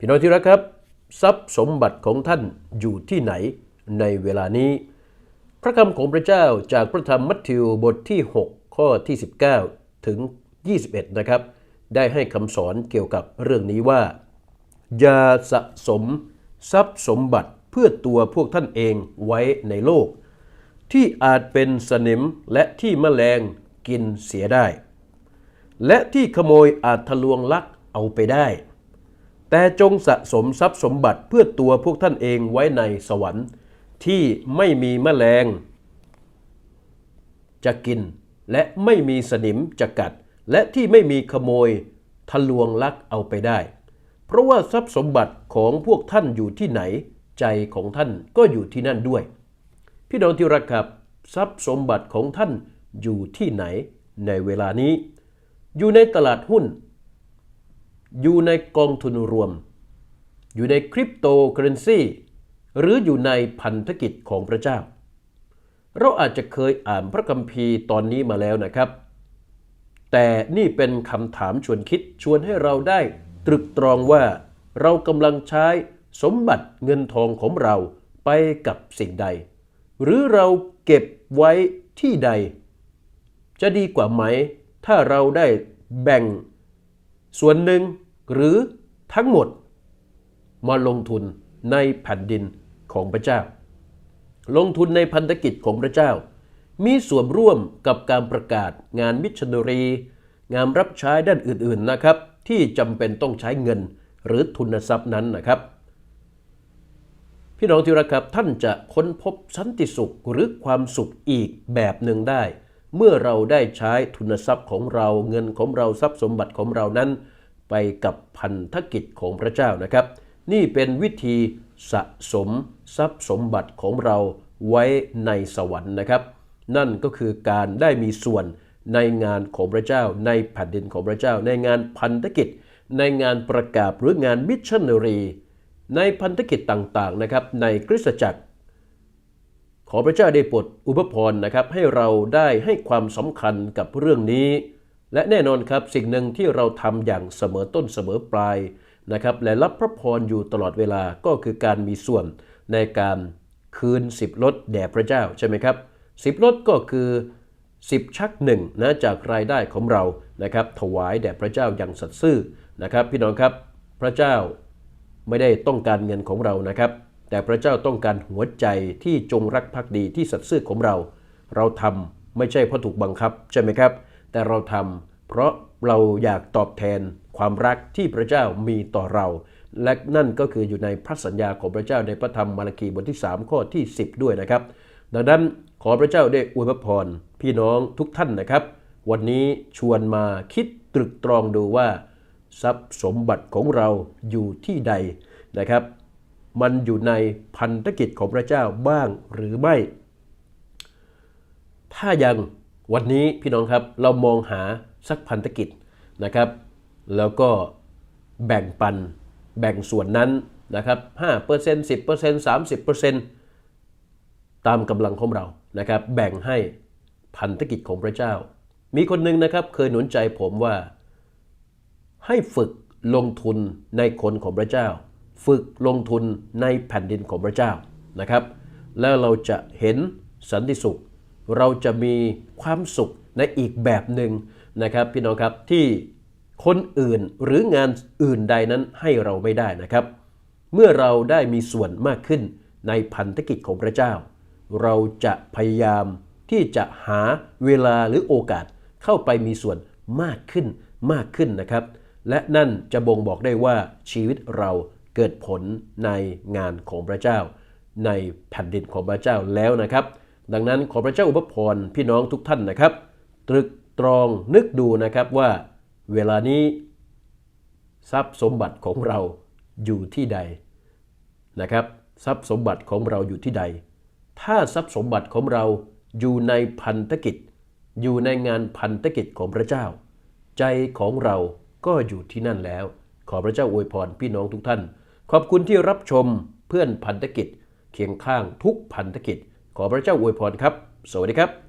พี่น้องที่รักครับ ทรัพย์สมบัติของท่านอยู่ที่ไหนในเวลานี้ พระคำของพระเจ้าจากพระธรรมมัทธิวบทที่ 6 ข้อที่ 19 ถึง 21 นะครับ ได้ให้คำสอนเกี่ยวกับเรื่องนี้ว่า อย่าสะสมทรัพย์สมบัติเพื่อตัวพวกท่านเองไว้ในโลก ที่อาจเป็นสนิมและที่แมลงกินเสียได้ และที่ขโมยอาจทะลวงลักเอาไปได้ แต่จงสะสมทรัพย์สมบัติเพื่อตัวพวกท่านเองไว้ในสวรรค์ ที่ไม่มีแมลง จะกิน และไม่มีสนิมจะกัด และที่ไม่มีขโมยทะลวงลักเอาไปได้ เพราะว่าทรัพย์สมบัติของพวกท่านอยู่ที่ไหน ใจของท่านก็อยู่ที่นั่นด้วย พี่น้องที่รักครับ ทรัพย์สมบัติของท่านอยู่ที่ไหนในเวลานี้ อยู่ในตลาดหุ้น อยู่ในกองทุนรวม อยู่ในคริปโตเคอเรนซีหรืออยู่ในพันธกิจของพระเจ้า เราอาจจะเคยอ่านพระคัมภีร์ตอนนี้มาแล้วนะครับ แต่นี่เป็นคำถามชวนคิดชวนให้เราได้ตรึกตรองว่าเรากำลังใช้สมบัติเงินทองของเราไปกับสิ่งใด หรือเราเก็บไว้ที่ใด จะดีกว่าไหม ถ้าเราได้แบ่งส่วนหนึ่ง หรือทั้งหมดมาลงทุนในแผ่นดินของพระเจ้า ลงทุนในพันธกิจของพระเจ้า มีส่วนร่วมกับการประกาศงานมิชชันนารี งานรับใช้ด้านอื่นๆนะครับ ที่จำเป็นต้องใช้เงินหรือทุนทรัพย์นั้นนะครับ พี่น้องที่รักครับท่านจะค้นพบสันติสุขหรือความสุขอีกแบบหนึ่งได้ เมื่อเราได้ใช้ทุนทรัพย์ของเราเงินของเราทรัพย์สมบัติของเรานั้น ไปกับพันธกิจของพระเจ้านะครับ นี่เป็นวิธีสะสมทรัพย์สมบัติของเราไว้ในสวรรค์นะครับ นั่นก็คือการได้มีส่วนในงานของพระเจ้า ในแผ่นดินของพระเจ้า ในงานพันธกิจ ในงานประกาศหรืองานมิชชันนารี ในพันธกิจต่างๆนะครับในคริสตจักร ขอพระเจ้าได้โปรดอุปพรนะครับให้เราได้ให้ความสำคัญกับเรื่องนี้ และแน่นอนครับสิ่งหนึ่งที่เราทำอย่างเสมอต้นเสมอปลายนะครับและรับพระพรอยู่ตลอดเวลาก็คือการมีส่วนในการคืน10ลดแด่พระเจ้าใช่ไหมครับ10ลดก็คือ10ชักหนึ่งนะจากรายได้ของเรานะครับถวายแด่พระเจ้าอย่างสัตย์ซื่อนะครับ พี่น้องครับพระเจ้าไม่ได้ต้องการเงินของเรานะครับ แต่พระเจ้าต้องการหัวใจที่จงรักภักดีที่สัตย์ซื่อของเรา เราทำไม่ใช่เพราะถูกบังคับใช่ไหมครับ แต่เราทำเพราะเราอยากตอบแทนความรักที่พระเจ้ามีต่อเรา และนั่นก็คืออยู่ในพระสัญญาของพระเจ้าในพระธรรมมาระคีบทที่ 3 ข้อที่ 10 ด้วยนะครับ ดังนั้นขอพระเจ้าได้อวยพรพี่น้องทุกท่านนะครับ วันนี้ชวนมาคิดตรึกตรองดูว่า ทรัพย์สมบัติของเราอยู่ที่ใดนะครับ มันอยู่ในพันธกิจของพระเจ้าบ้างหรือไม่ ถ้ายัง วันนี้พี่น้องครับเรามองหาสักพันธกิจนะครับ แล้วก็แบ่งปันแบ่งส่วนนั้นนะครับ5% 10% 30%ตามกำลังของเรานะครับ แบ่งให้พันธกิจของพระเจ้า มีคนหนึ่งนะครับเคยหนุนใจผมว่า ให้ฝึกลงทุนในคนของพระเจ้า ฝึกลงทุนในแผ่นดินของพระเจ้านะครับ แล้วเราจะเห็นสันติสุข เราจะมีความสุขในอีกแบบหนึ่งนะครับพี่น้องครับที่คนอื่นหรืองานอื่นใดนั้นให้เราไม่ได้นะครับ เมื่อเราได้มีส่วนมากขึ้นในพันธกิจของพระเจ้า เราจะพยายามที่จะหาเวลาหรือโอกาสเข้าไปมีส่วนมากขึ้นมากขึ้นนะครับ และนั่นจะบ่งบอกได้ว่าชีวิตเราเกิดผลในงานของพระเจ้า ในแผ่นดินของพระเจ้าแล้วนะครับ ดังนั้นขอพระเจ้าอุปพรพี่น้องทุกท่านนะครับ ตรึกตรองนึกดูนะครับว่าเวลานี้ ทรัพย์สมบัติของเราอยู่ที่ใดนะครับ ทรัพย์สมบัติของเราอยู่ที่ใด ถ้าทรัพย์สมบัติของเราอยู่ในพันธกิจ อยู่ในงานพันธกิจของพระเจ้า ใจของเราก็อยู่ที่นั่นแล้ว ขอพระเจ้าอวยพรพี่น้องทุกท่าน ขอบคุณที่รับชมเพื่อนพันธกิจ เคียงข้างทุกพันธกิจ ขอพระเจ้าอวยพรครับ สวัสดีครับ